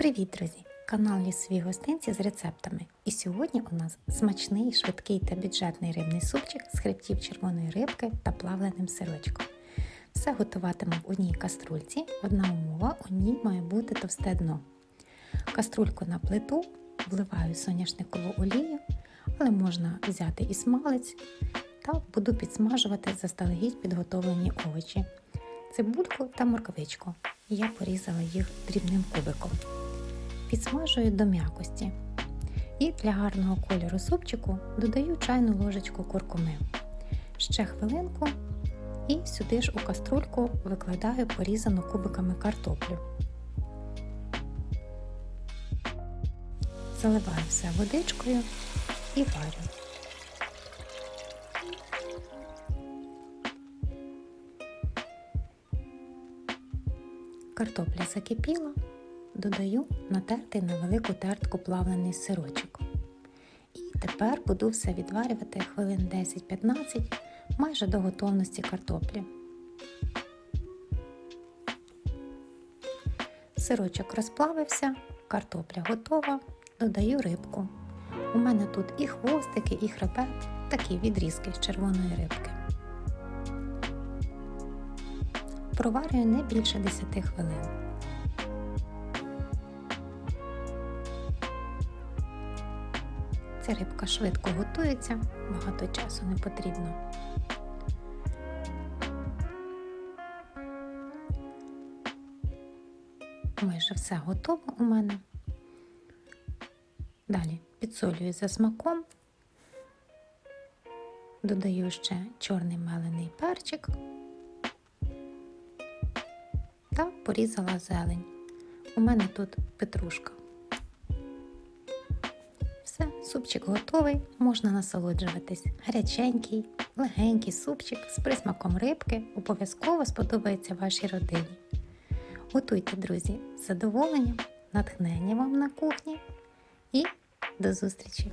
Привіт, друзі! Канал Лісові гостинці з рецептами. І сьогодні у нас смачний, швидкий та бюджетний рибний супчик з хребтів червоної рибки та плавленим сирочком. Все готуватиму в одній каструльці. Одна умова у ній має бути товсте дно. Каструльку на плиту вливаю соняшникову олію, але можна взяти і смалець та буду підсмажувати заздалегідь підготовлені овочі, цибульку та морковичку. Я порізала їх дрібним кубиком. Підсмажую до м'якості. І для гарного кольору супчику додаю чайну ложечку куркуми. Ще хвилинку і сюди ж у каструльку викладаю порізану кубиками картоплю. Заливаю все водичкою і варю. Картопля закипіла, додаю натертий на велику тертку плавлений сирочок. І тепер буду все відварювати хвилин 10-15 майже до готовності картоплі. Сирочок розплавився, картопля готова, додаю рибку. У мене тут і хвостики, і хребет, такі відрізки з червоної рибки. Проварюю не більше 10 хвилин. Ця рибка швидко готується, багато часу не потрібно. Майже все готово у мене. Далі підсолюю за смаком, додаю ще чорний мелений перчик та порізала зелень. У мене тут петрушка. Супчик готовий, можна насолоджуватись. Гаряченький, легенький супчик з присмаком рибки обов'язково сподобається вашій родині. Готуйте, друзі, з задоволенням, натхнення вам на кухні і до зустрічі!